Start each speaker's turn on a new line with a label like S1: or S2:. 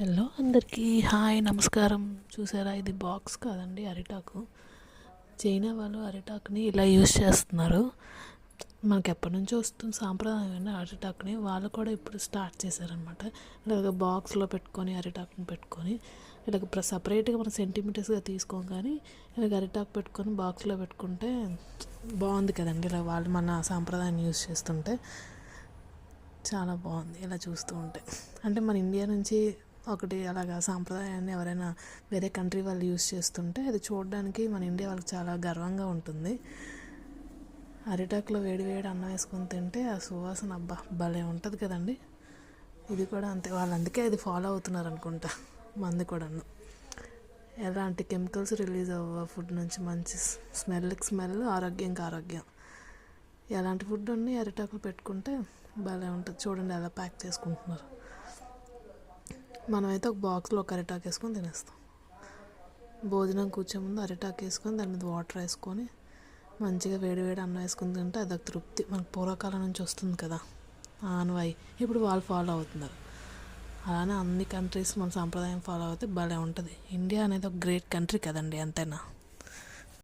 S1: Hello అందరికీ hi నమస్కారం. చూసారా ఇది బాక్స్ కాదండి అరిటాకు. చైనా వాళ్ళు అరిటాకుని ఇలా యూస్ చేస్తున్నారు. మనకి ఎప్పటి నుంచో వస్తుంది సాంప్రదాయం అరిటాకుని. వాళ్ళు కూడా ఇప్పుడు స్టార్ట్ చేశారనమాట ఇలాగ బాక్స్లో పెట్టుకొని అరిటాకుని పెట్టుకొని ఇలాగ సపరేట్గా మనం సెంటీమీటర్స్గా తీసుకోం కానీ ఇలాగ అరిటాకు పెట్టుకొని బాక్స్లో పెట్టుకుంటే బాగుంది కదండి. ఇలా వాళ్ళు మన సాంప్రదాయాన్ని యూజ్ చేస్తుంటే చాలా బాగుంది ఇలా చూస్తూ ఉంటే. అంటే మన ఇండియా నుంచి ఒకటి అలాగా సాంప్రదాయాన్ని ఎవరైనా వేరే కంట్రీ వాళ్ళు యూస్ చేస్తుంటే అది చూడడానికి మన ఇండియా వాళ్ళకి చాలా గర్వంగా ఉంటుంది. అరిటాకులో వేడి వేడి అన్నం వేసుకొని తింటే ఆ సువాసన అబ్బా భలే ఉంటుంది కదండి. ఇది కూడా అంతే వాళ్ళు అందుకే అది ఫాలో అవుతున్నారు అనుకుంటా మంది కూడాను. ఎలాంటి కెమికల్స్ రిలీజ్ అవ్వ ఫుడ్ నుంచి మంచి స్మెల్కి స్మెల్ ఆరోగ్యంకి ఆరోగ్యం. ఎలాంటి ఫుడ్ అన్నీ అరిటాకులు పెట్టుకుంటే భలే ఉంటుంది. చూడండి ఎలా ప్యాక్ చేసుకుంటున్నారు. మనమైతే ఒక బాక్స్లో ఒక అరిటాకు వేసుకొని తినేస్తాం. భోజనం కూర్చో ముందు అరిటాకు వేసుకొని దాని మీద వాటర్ వేసుకొని మంచిగా వేడి వేడి అన్నం వేసుకొని తింటే అదొక తృప్తి. మనకు పూర్వకాలం నుంచి వస్తుంది కదా. ఆనవాయి ఇప్పుడు వాళ్ళు ఫాలో అవుతున్నారు. అలానే అన్ని కంట్రీస్ మన సాంప్రదాయం ఫాలో అవుతే భలే ఉంటుంది. ఇండియా అనేది ఒక గ్రేట్ కంట్రీ కదండి అంతేనా